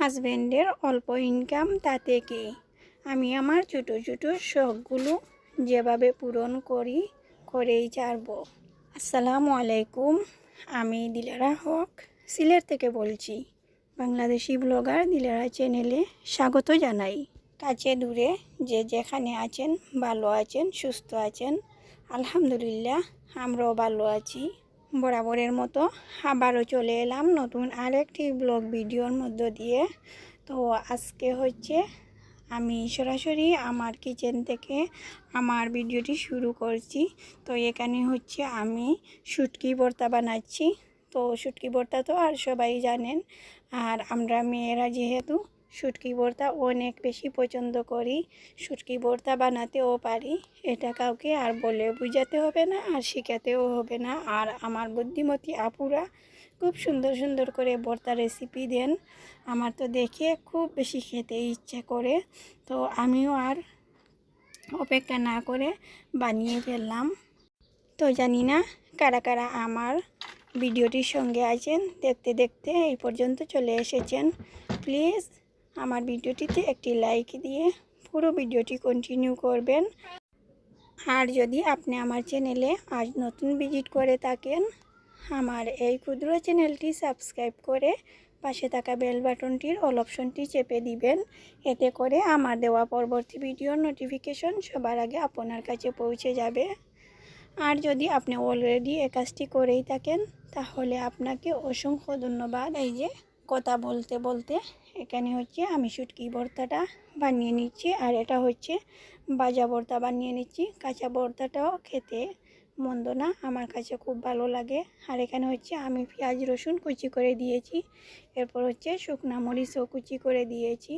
হাজব্যান্ডের অল্প ইনকাম তাতে কি? আমি আমার ছোটো ছোটো শখগুলো যেভাবে পূরণ করি, করেই ছাড়বো। আসসালামু আলাইকুম, আমি দিলারা হক, সিলেট থেকে বলছি। বাংলাদেশি ব্লগার দিলারা চ্যানেলে স্বাগত জানাই। কাছে দূরে যে যেখানে আছেন, ভালো আছেন, সুস্থ আছেন, আলহামদুলিল্লাহ, আমরাও ভালো আছি। বরাবরের মতো আবারও চলে এলাম নতুন আরেকটি ব্লগ ভিডিওর মধ্য দিয়ে। তো আজকে হচ্ছে আমি সরাসরি আমার কিচেন থেকে আমার ভিডিওটি শুরু করছি। তো এখানে হচ্ছে আমি শুটকি ভর্তা বানাচ্ছি। তো শুটকি ভর্তা তো আর সবাই জানেন, আর আমরা মেয়েরা যেহেতু শুটকি ভর্তা অনেক বেশি পছন্দ করি। শুটকি ভর্তা বানাতেও পারি। এটা কাউকে আর বলে বুঝাতে হবে না, আর শেখাতেও হবে না। আর আমার বুদ্ধিমতী আপুরা খুব সুন্দর সুন্দর করে ভর্তা রেসিপি দেন। আমার তো দেখে খুব বেশি খেতে ইচ্ছে করে। তো আমিও আর অপেক্ষা না করে বানিয়ে ফেললাম। তো জানি না কারা কারা আমার ভিডিওটির সঙ্গে আছেন, দেখতে দেখতে এই পর্যন্ত চলে এসেছেন। প্লিজ আমার ভিডিওটিতে একটি লাইক দিয়ে পুরো ভিডিওটি কন্টিনিউ করবেন। আর যদি আপনি আমার চ্যানেলে আজ নতুন ভিজিট করে থাকেন, আমার এই ক্ষুদ্র চ্যানেলটি সাবস্ক্রাইব করে পাশে থাকা বেল বাটনটির অল অপশনটি চেপে দিবেন। এতে করে আমার দেওয়া পরবর্তী ভিডিওর নোটিফিকেশন সবার আগে আপনার কাছে পৌঁছে যাবে। আর যদি আপনি অলরেডি এ কাজটি করেই থাকেন, তাহলে আপনাকে অসংখ্য ধন্যবাদ। এই যে কথা বলতে বলতে এখানে হচ্ছে আমি শুটকি ভর্তাটা বানিয়ে নিচ্ছি আর এটা হচ্ছে বাজা ভর্তা বানিয়ে নিচ্ছি। কাঁচা ভর্তাটাও খেতে মন্দ না, আমার কাছে খুব ভালো লাগে। আর এখানে হচ্ছে আমি পেঁয়াজ, রসুন কুচি করে দিয়েছি। এরপর হচ্ছে শুকনো মরিচও কুচি করে দিয়েছি।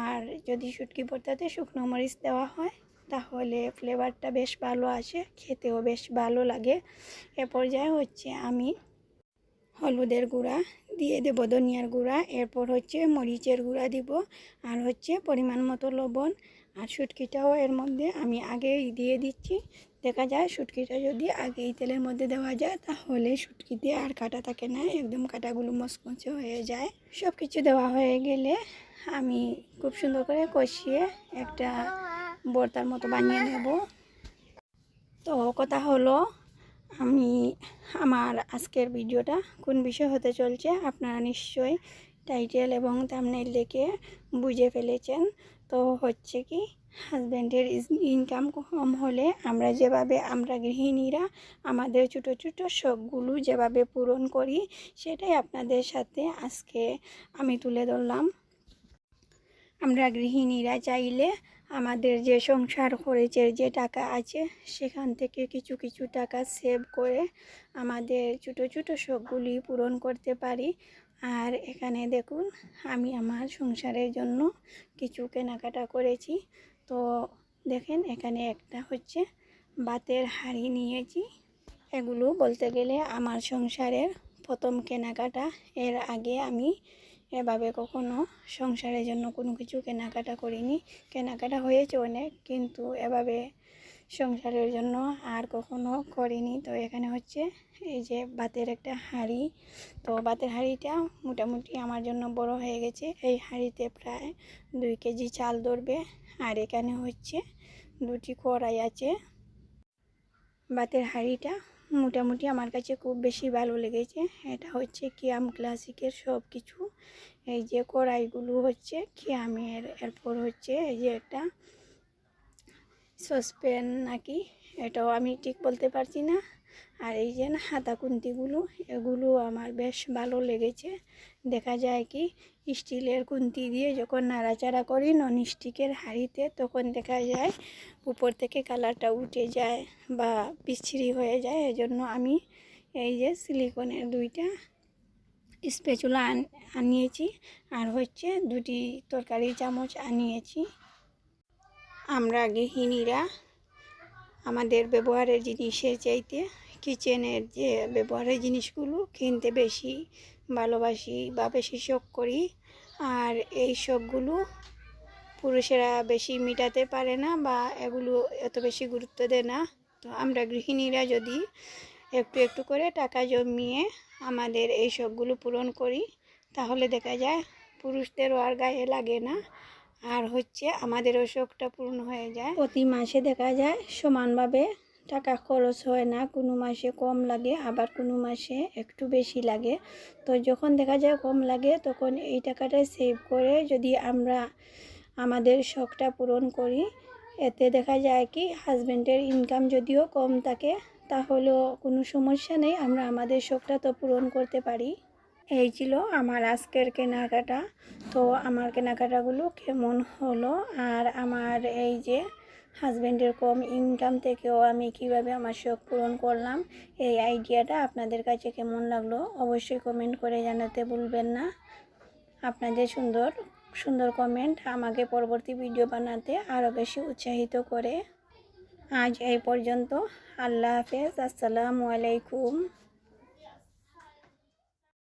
আর যদি শুটকি ভর্তাতে শুকনো মরিচ দেওয়া হয়, তাহলে ফ্লেভারটা বেশ ভালো আসে, খেতেও বেশ ভালো লাগে। এ পর্যায়ে হচ্ছে আমি হলুদের গুঁড়া, দিয়ে দেব ধনিয়ার গুঁড়া, এরপর হচ্ছে মরিচের গুঁড়া দিব, আর হচ্ছে পরিমাণ মতো লবণ, আর শুটকিটাও এর মধ্যে আমি আগেই দিয়ে দিচ্ছি। দেখা যায় শুটকিটা যদি আগেই তেলের মধ্যে দেওয়া যায়, তাহলে শুটকিতে আর কাটা থাকে না, একদম কাটাগুলো মচমচে হয়ে যায়। সব কিছু দেওয়া হয়ে গেলে আমি খুব সুন্দর করে কষিয়ে একটা বর্তার মতো বানিয়ে নেব। তো কথা হলো আমি আমার আজকের ভিডিওটা কোন বিষয় হতে চলছে আপনারা নিশ্চয়ই টাইটেল এবং থাম্বনেইল দেখে বুঝে ফেলেছেন। তো হচ্ছে কি হাজব্যান্ডের ইনকাম কম হলে আমরা যেভাবে আমরা গৃহিণীরা আমাদের ছোটো ছোটো শখগুলো যেভাবে পূরণ করি, সেটাই আপনাদের সাথে আজকে আমি তুলে ধরলাম। আমরা গৃহিণীরা চাইলে আমাদের যে সংসার খরচের যে টাকা আছে, সেখান থেকে কিছু কিছু টাকা সেভ করে আমাদের ছোটো ছোটো শখগুলি পূরণ করতে পারি। আর এখানে দেখুন, আমি আমার সংসারের জন্য কিছু কেনাকাটা করেছি। তো দেখেন, এখানে একটা হচ্ছে বাতের হাঁড়ি নিয়েছি। এগুলো বলতে গেলে আমার সংসারের প্রথম কেনাকাটা। এর আগে আমি এভাবে কখনো সংসারের জন্য কোনো কিছু কেনাকাটা করিনি। কেনাকাটা হয়েছে অনেক, কিন্তু এভাবে সংসারের জন্য আর কখনো করিনি। তো এখানে হচ্ছে এই যে বাতের একটা হাঁড়ি। তো বাতের হাঁড়িটা মোটামুটি আমার জন্য বড় হয়ে গেছে। এই হাঁড়িতে প্রায় দুই কেজি চাল ধরবে। আর এখানে হচ্ছে দুটি কড়াই আছে। বাতের হাঁড়িটা মোটামুটি আমার কাছে খুব বেশি ভালো লেগেছে। এটা হচ্ছে কিয়াম ক্লাসিকের সব কিছু এই যে কড়াইগুলো হচ্ছে কিয়ামের, এরপর হচ্ছে এই যে একটা সসপ্যান নাকি, এটাও আমি ঠিক বলতে পারছি না। আর এই যে হাতা কুন্তিগুলো এগুলো আমার বেশ ভালো লেগেছে। দেখা যায় কি স্টিলের কুন্তি দিয়ে যখন নাড়াচাড়া করি নন স্টিকের হাঁড়িতে, তখন দেখা যায় উপর থেকে কালারটা উঠে যায় বা বিচ্ছিরি হয়ে যায়। এজন্য আমি এই যে সিলিকনের দুইটা স্পেচুলা আনিয়েছি। আর হচ্ছে দুটি তরকারি চামচ আনিয়েছি। আমরা গৃহিণীরা আমাদের ব্যবহারের জিনিসের চাইতে কিচেনের যে ব্যবহারের জিনিসগুলো কিনতে বেশি ভালোবাসি বা বেশি শখ করি, আর এই শখগুলো পুরুষেরা বেশি মেটাতে পারে না বা এগুলো এত বেশি গুরুত্ব দেয় না। তো আমরা গৃহিণীরা যদি একটু একটু করে টাকা জমিয়ে আমাদের এই শখগুলো পূরণ করি, তাহলে দেখা যায় পুরুষদেরও আর গায়ে লাগে না, আর হচ্ছে আমাদেরও শখটা পূর্ণ হয়ে যায়। প্রতি মাসে দেখা যায় সমানভাবে টাকা খরচ হয় না, কোনো মাসে কম লাগে, আবার কোনো মাসে একটু বেশি লাগে। তো যখন দেখা যায় কম লাগে, তখন এই টাকাটা সেভ করে যদি আমরা আমাদের শখটা পূরণ করি, এতে দেখা যায় কি হাজব্যান্ডের ইনকাম যদিও কম থাকে, তাহলেও কোনো সমস্যা নেই, আমরা আমাদের শখটা তো পূরণ করতে পারি। এই ছিল আমার আজকের কেনাকাটা। তো আমার কেনাকাটাগুলো কেমন হলো, আর আমার এই যে হাজব্যান্ডের কম ইনকাম থেকেও আমি কীভাবে আমার শখ পূরণ করলাম, এই আইডিয়াটা আপনাদের কাছে কেমন লাগল অবশ্যই কমেন্ট করে জানাতে ভুলবেন না। আপনাদের সুন্দর সুন্দর কমেন্ট আমাকে পরবর্তী ভিডিও বানাতে আরও বেশি উৎসাহিত করে। আজ এই পর্যন্ত, আল্লাহ হাফেজ, আসসালামু আলাইকুম।